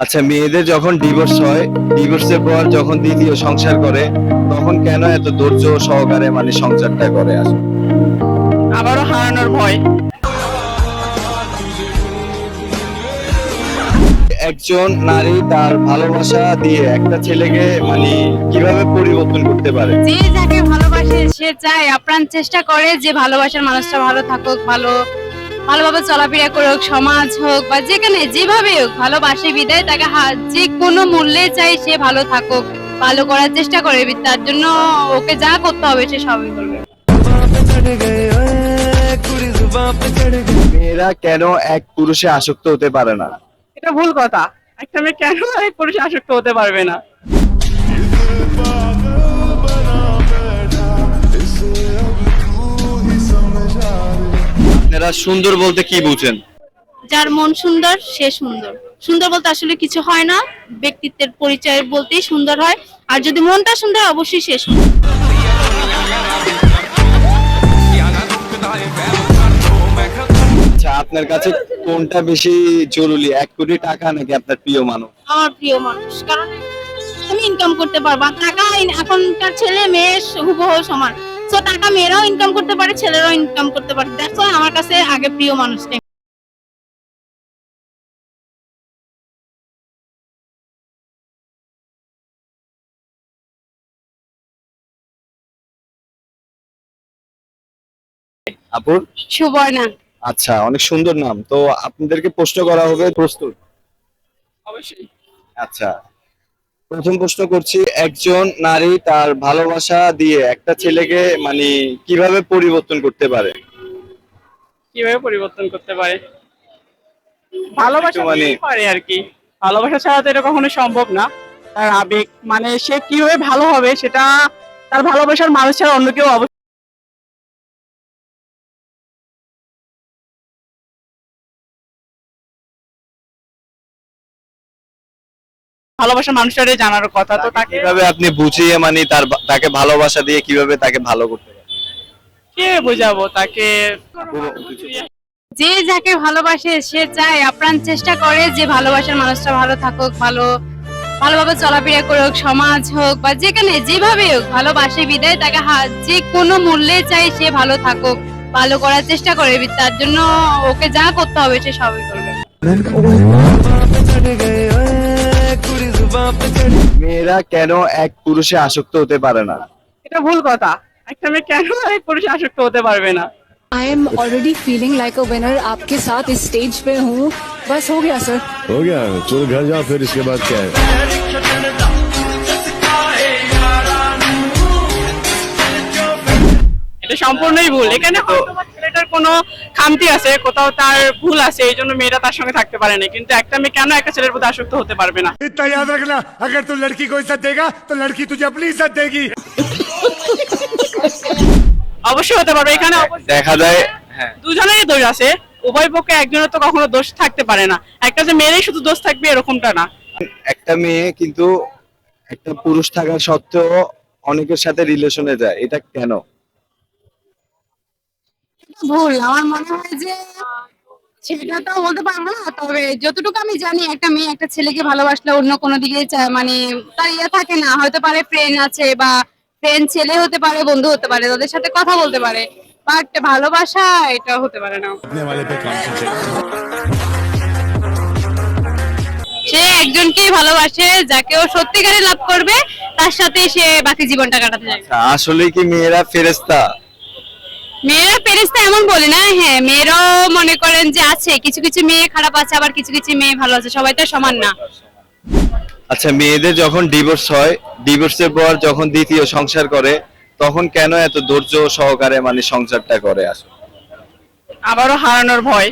আচ্ছা মেয়েদের যখন ডিভোর্স হয় ডিভোর্সের পর যখন দ্বিতীয় সংসার করে তখন কেন এত ধৈর্য সহকারে মানে সংসারটা করে আসে আবারও হারানোর ভয়। একজন নারী তার ভালোবাসা দিয়ে একটা ছেলেকে মানে কীভাবে পরিবর্তন করতে পারে? যে যাকে ভালোবাসে সে চায় আপ্রাণ চেষ্টা করে যে ভালোবাসার মানুষটা ভালো থাকুক ভালো ভালোভাবে চলাফেরা করুক সমাজ হোক বা যেখানে যেভাবে হোক ভালোবাসে বিদায় তাকে যে কোনো মূল্যে চাই সে ভালো থাকুক ভালো করার চেষ্টা করে তার জন্য ওকে যা করতে হবে সে সবই করবে। মেয়েরা কেন এক পুরুষে আসক্ত হতে পারে না? এটা ভুল কথা। একটা মেয়ে কেন এক পুরুষে আসক্ত হতে পারবে না? আপনারা সুন্দর বলতে কি বুঝেন? যার মন সুন্দর সে সুন্দর। সুন্দর বলতে আসলে কিছু হয় না ব্যক্তিত্বের পরিচয় বলতেই সুন্দর হয় আর যদি মনটা সুন্দর অবশ্যই সে সুন্দর। আচ্ছা আপনার কাছে কোনটা বেশি জরুরি? এক কোটি টাকা নাকি আপনার প্রিয় মানুষ? আমার প্রিয় মানুষ কারণ আমি ইনকাম করতে পারব। আর টাকা এখনকার ছেলে মেয়ে হুবহু সমান। তো টাকা মেয়েরাও ইনকাম করতে পারে ছেলেরাও ইনকাম করতে পারে। দেখো আমার কাছে আগে প্রিয় মানুষটা আপুর সুবর্ণা। আচ্ছা অনেক সুন্দর নাম। তো আপনাদেরকে প্রশ্ন করা হবে প্রস্তুত? অবশ্যই। আচ্ছা। প্রথম প্রশ্ন করছি একজন নারী তার ভালোবাসা দিয়ে একটা ছেলেকে মানে কীভাবে পরিবর্তন করতে পারে? কীভাবে পরিবর্তন করতে পারে? ভালোবাসা মানে- পারে আর কি। ভালোবাসা ছাড়া তো এটা কখনো সম্ভব না। তার আবেগ মানে সে কীভাবে ভালো হবে সেটা তার ভালোবাসার মানুষ ছাড়া অন্য কেউ অবশ্যই ভালোবাসার মানুষটারে জানার কথা তো তাকে কীভাবে আপনি বুঝিয়ে মানে তার তাকে ভালোবাসা দিয়ে কীভাবে তাকে ভালো করতে কে বোঝাবো? তাকে যে যাকে ভালোবাসে সে চায় আপ্রাণ চেষ্টা করে যে ভালোবাসার মানুষটা ভালো থাকুক ভালো ভালোভাবে চলাফেরা করুক সমাজ হোক বা যেখানে যেভাবে হোক ভালোবাসে বিদায় তাকে যে কোনো মূল্যে চাই সে ভালো থাকুক ভালো করার চেষ্টা করে তার জন্য ওকে যা করতে হবে সে সবই করবে। মেয়েরা কেন এক পুরুষে আসক্ত হতে পারে না এটা ভুল কথা একটা মেয়ে কেন এক পুরুষে আসক্ত হতে পারবে না I am already feeling like a winner आपके साथ इस स्टेज पे हूँ बस हो गया सर हो गया चलो घर जाओ फिर इसके बाद क्या है এটা সম্পূর্ণই ভুল এখানে হয়তো বা ছেলেটার কোনো খামতি আছে কোথাও তার ভুল আছে এই জন্য মেয়েরা তার সঙ্গে থাকতে পারে না কিন্তু একটা মেয়ে কেন একটা ছেলের প্রতি আসক্ত হতে পারবে না इतना याद रखना अगर तू लड़की को इज्जत देगा तो लड़की तुझे अपनी इज्जत देगी অবশ্যই হতে পারবে এখানে অবশ্যই দেখা যায় হ্যাঁ দুজনেরই দোষ আছে উভয় পক্ষে একজনের তো কখনো দোষ থাকতে পারে না একটা যে মেয়েরই শুধু দোষ থাকবে এরকমটা না একটা মেয়ে কিন্তু একটা পুরুষ থাকা সত্ত্বেও অনেকের সাথে রিলেশনে যায় এটা কেন ভুল আমার মনে হয় যে সেটা তো বলতে পারব না তবে যতটুকু আমি জানি একটা মেয়ে একটা ছেলেকে ভালোবাসলে অন্য কোনো দিকে মানে তার ইয়ে থাকে না হয়তো পারে ফ্রেন্ড আছে বা ফ্রেন্ড ছেলে হতে পারে বন্ধু হতে পারে তাদের সাথে কথা বলতে পারে বাট ভালোবাসা এটা হতে পারে না। সে একজনকেই ভালোবাসে যাকে ও সত্যিকারে লাভ করবে তার সাথে সে বাকি জীবনটা কাটাতে চায়। আসলে কি মেয়েরা ফেরেস্তা মেয়েরা পেরেস্তা এমন বলি না হ্যাঁ মেয়েরাও মনে করেন যে আছে কিছু কিছু মেয়ে খারাপ আছে আবার কিছু কিছু মেয়ে ভালো আছে সবাই তো সমান না। আচ্ছা মেয়েদের যখন ডিভোর্স হয় ডিভোর্সের পর যখন দ্বিতীয় সংসার করে তখন কেন এত ধৈর্য সহকারে মানে সংসারটা করে আসলে? আবারও হারানোর ভয়।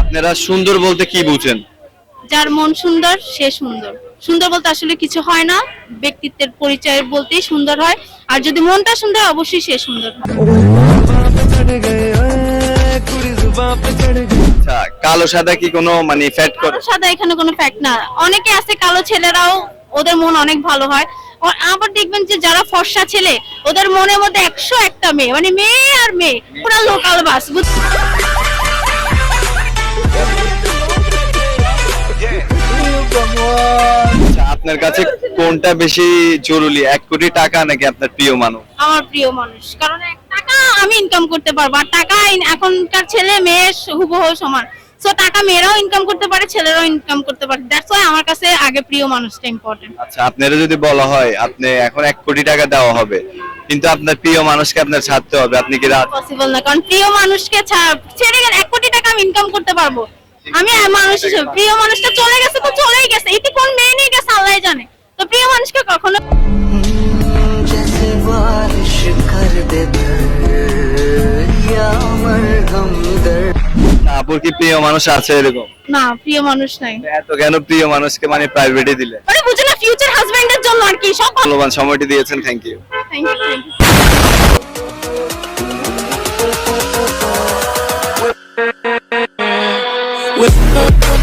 আপনারা সুন্দর বলতে কি বুঝেন? যার মন সুন্দর সে সুন্দর। সুন্দর বলতে আসলে কিছু হয় না। ব্যক্তিত্বের পরিচয় বলতেই সুন্দর হয়। আর যদি মনটা সুন্দর অবশ্যই সে সুন্দর আচ্ছা কালো সাদা কি কোনো মানে ফ্যাট করে? সাদা এখানে কোনো ফ্যাক্ট না। অনেকে আছে কালো ছেলেরাও ওদের মন অনেক ভালো হয়। আবার দেখবেন যে যারা ফর্সা ছেলে ওদের মনের মধ্যে একশো একটা মেয়ে মানে মেয়ে আর মেয়ে পুরো লোকাল বাস আচ্ছা, আপনার কাছে কোনটা বেশি জরুরি? এক কোটি টাকা নাকি আপনার প্রিয় মানুষ? আমার প্রিয় মানুষ। কারণ টাকা আমি ইনকাম করতে পারব আর টাকা এখনকার ছেলে মেয়ে হুবহু সমান। সো টাকা মেয়েরাও ইনকাম করতে পারে ছেলেরাও ইনকাম করতে পারে। দ্যাটস ওয়াই আমার কাছে আগে প্রিয় মানুষটা ইম্পর্টেন্ট আচ্ছা আপনারা যদি বলা হয় আপনি এখন এক কোটি টাকা দেওয়া হবে কিন্তু আপনার প্রিয় মানুষকে আপনার ছাড়তে হবে আপনি কি রাত পসিবল না কারণ প্রিয় মানুষকে ছেড়ে গেলে এক কোটি টাকা আমি ইনকাম করতে পারব। আমি মানুষ হিসেবে প্রিয় মানুষটা চলে গেছে তো চলেই গেছে। এটি কোন মেয়ে নিয়ে গেছে আল্লাহ জানে। তো প্রিয় মানুষকে কখনো কি প্রিয় মানুষ আছে এরকম? না প্রিয় মানুষ নাই। এত কেন প্রিয় মানুষকে মানে দিলে? না ফিউচার জন্য আর কি সব সময়টি দিয়েছেন thank you thank you with